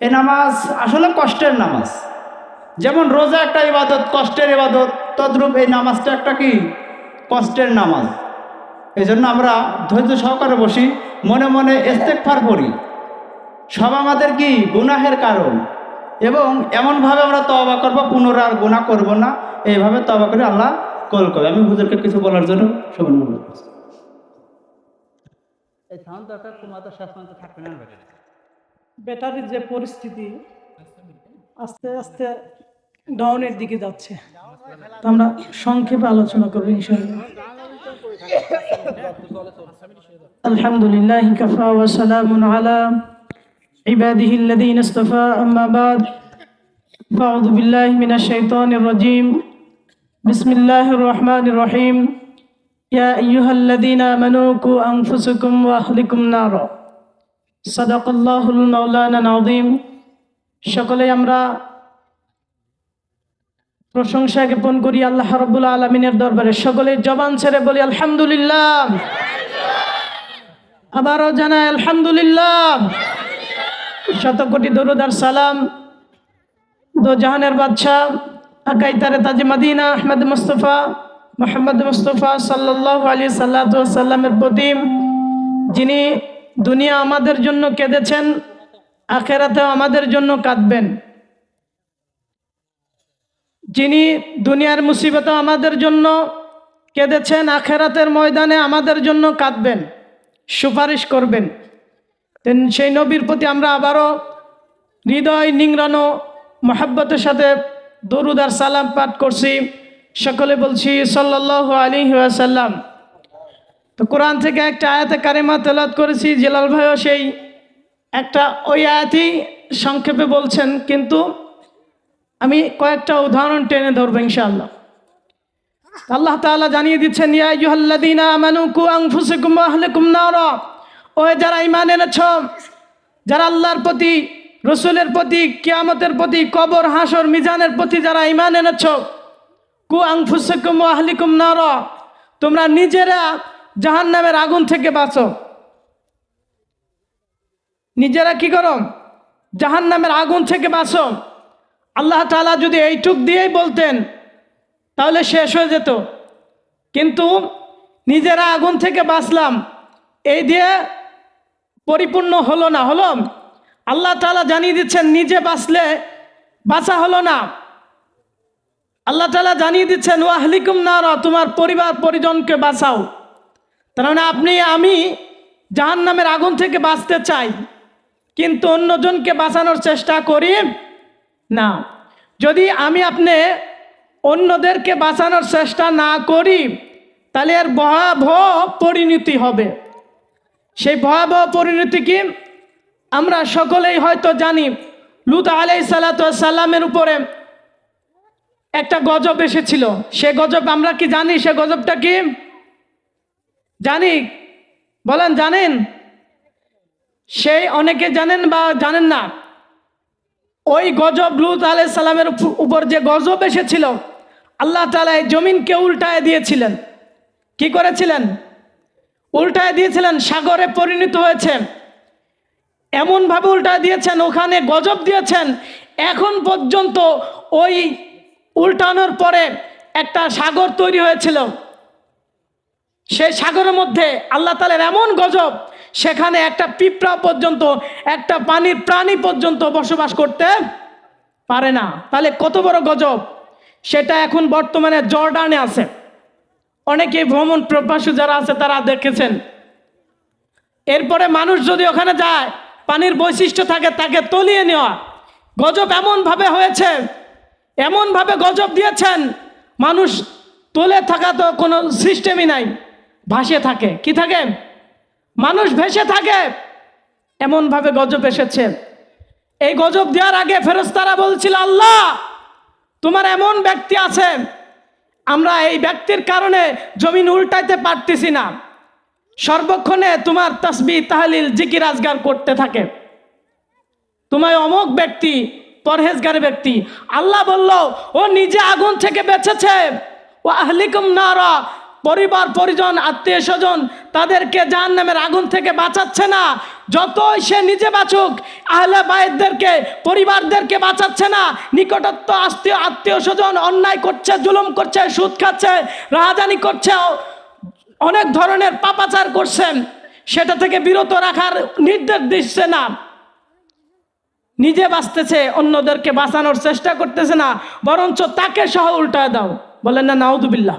এই নামাজ আসলে কষ্টের নামাজ। যেমন রোজা একটা ইবাদত, কষ্টের ইবাদত, তদ্রূপ এই নামাজটা একটা কি? কষ্টের নামাজ। এই জন্য আমরা ধৈর্য সহকারে বসি, মনে মনে ইস্তেকফার করি। সব আমাদের কি? গুনাহের কারণ। এবং এমনভাবে আমরা তবা করব পুনরার গুণা করব না। এইভাবে তবা করে আল্লাহ কল করবে। আমি হুজুরকে কিছু বলার জন্য সময় অনুরোধ করছি। এই সাউন্ড দরকার থাকবে না ব্যাটারির যে পরিস্থিতি আস্তে আস্তে ডাউনের দিকে যাচ্ছে তো আমরা সংক্ষেপে আলোচনা করবো ইনশাআল্লাহ আলহামদুলিল্লাহ কাফা ওয়া সালামুন আলা عباده الذين اصطفى أما بعد فأعوذ بالله من الشيطان الرجيم بسم الله الرحمن الرحيم يا أيها الذين آمنوا قوا أنفسكم وأهلكم نارا সাদাকাল্লাহুল মাওলানা নাযীম সকলে আমরা প্রশংসা জ্ঞাপন করি আল্লাহ রাব্বুল আলামিনের দরবারে। সকলে জবান ছেড়ে বলি আলহামদুলিল্লাহ। আবারও জানাই আলহামদুলিল্লাহ। শত কোটি দরুদ আর সালাম। দো জাহানের বাদশাহ আকাই তারে তাজে মদিনা আহমদ মুস্তফা, মোহাম্মদ মুস্তফা সাল্লাল্লাহু আলাইহি সাল্লাতু সাল্লামের প্রতি যিনি দুনিয়া আমাদের জন্য কেঁদেছেন, আখেরাতেও আমাদের জন্য কাঁদবেন। যিনি দুনিয়ার মুসিবতে আমাদের জন্য কেঁদেছেন, আখেরাতের ময়দানে আমাদের জন্য কাঁদবেন, সুপারিশ করবেন। সেই নবীর প্রতি আমরা আবারও হৃদয় নিংড়ানো, মহাব্বতের সাথে দরুদ আর সালাম পাঠ করছি। সকলে বলছি সাল্লাহ আলী ওয়াসাল্লাম। তো কোরআন থেকে একটা আয়াতে কারিমা তেলাত করেছি, জেলাল ভাইও সেই একটা ওই আয়াতই সংক্ষেপে বলছেন, কিন্তু আমি কয়েকটা উদাহরণ টেনে ধরবো ইনশাআল্লাহ। আল্লাহ তাআলা জানিয়ে দিচ্ছেন, ইয়া কু যারা ঈমান এনেছ, যারা আল্লাহর প্রতি, রসুলের প্রতি, কিয়ামতের প্রতি কবর, হাসর, মিজানের প্রতি যারা ঈমান এনেছ, কু আনফুসাকুম ওয়া আহলিকুম নারা তোমরা নিজেরা জাহান্নামের আগুন থেকে বাঁচো। নিজেরা কি করো? জাহান্নামের আগুন থেকে বাঁচো। আল্লাহ তালা যদি এইটুক দিয়েই বলতেন, তাহলে শেষ হয়ে যেত। কিন্তু নিজেরা আগুন থেকে বাঁচলাম, এই দিয়ে পরিপূর্ণ হলো না। হলো? আল্লাহ তাআলা জানিয়ে দিচ্ছেন, নিজে বাঁচলে বাঁচা হলো না। আল্লাহ তালা জানিয়ে দিচ্ছেন ওয়াহলিকুম নারা, তোমার পরিবার পরিজনকে বাঁচাও। তার মানে আপনি, আমি জাহান নামের আগুন থেকে বাঁচতে চাই, কিন্তু অন্যজনকে বাঁচানোর চেষ্টা করি? না। যদি আমি আপনি অন্যদেরকে বাঁচানোর চেষ্টা না করি, তাহলে এর ভয়াবহ পরিণতি হবে। সেই ভয়াবহ পরিণতি কি? আমরা সকলেই হয়তো জানি, লুত আলাই সাল্লামের উপরে একটা গজব এসেছিল। সে গজব আমরা কি জানি? সে গজবটা কি? জানি বলেন, জানেন? সেই অনেকে জানেন বা জানেন না। ওই গজব লুত আলাই সালামের উপর যে গজব এসেছিল, আল্লাহ তালা এই জমিনকে উল্টায় দিয়েছিলেন। কি করেছিলেন? উল্টায় দিয়েছিলেন, সাগরে পরিণত হয়েছে। এমনভাবে উল্টায় দিয়েছেন, ওখানে গজব দিয়েছেন। এখন পর্যন্ত ওই উল্টানোর পরে একটা সাগর তৈরি হয়েছিল। সেই সাগরের মধ্যে আল্লাহ তালের এমন গজব, সেখানে একটা পিঁপড়া পর্যন্ত, একটা পানির প্রাণী পর্যন্ত বসবাস করতে পারে না। তাহলে কত বড় গজব? সেটা এখন বর্তমানে জর্ডানে আছে। অনেকে ভ্রমণ প্রবাসী যারা আছে, তারা দেখেছেন। এরপরে মানুষ যদি ওখানে যায়, পানির বৈশিষ্ট্য থাকে, তাকে তলিয়ে নেওয়া। গজব এমনভাবে হয়েছে, এমনভাবে গজব দিয়েছেন, মানুষ তোলে থাকা তো কোনো সিস্টেমই নাই। ভাসে থাকে। কি থাকে? মানুষ ভেসে থাকে। এমনভাবে গজব এসেছে। এই গজব দেওয়ার আগে ফেরেশতারা বলছিল, আল্লাহ, তোমার এমন ব্যক্তি আছে। আমরা এই ব্যক্তির কারণে জমিন উল্টাইতে পারতেছি না। সর্বক্ষণে তোমার তসবি, তাহলিল, জিকির, আজগার করতে থাকে। তোমায় অমুক ব্যক্তি, পরহেজগার ব্যক্তি। আল্লাহ বলল, ও নিজে আগুন থেকে বেঁচেছে। ও আহলিকুম নারা পরিবার, পরিজন, আত্মীয় স্বজন তাদেরকে জাহান নামের আগুন থেকে বাঁচাচ্ছে না। যতই সে নিজে বাঁচুক, আহলে বাইদদেরকে পরিবারদেরকে বাঁচাচ্ছে না। নিকটত্ব আত্মীয় আত্মীয় স্বজন অন্যায় করছে, জুলুম করছে, সুদ খাচ্ছে, রাহাজানি করছে, অনেক ধরনের পাপাচার করছেন সেটা থেকে বিরত রাখার নির্দেশ দিচ্ছে না। নিজে বাঁচতেছে, অন্যদেরকে বাঁচানোর চেষ্টা করতেছে না। বরঞ্চ তাকে সহ উল্টায় দাও। বলেন না নাউদুবিল্লাহ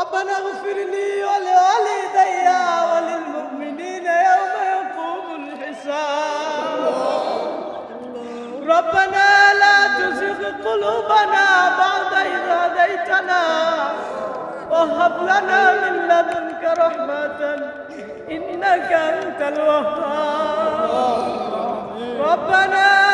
ربنا اغفر لي ولوالدي وللمؤمنين يوم يقوم الحساب. ربنا لا تزغ قلوبنا بعد إذ هديتنا. وهب لنا من لدنك رحمة إنك أنت الوهاب. ربنا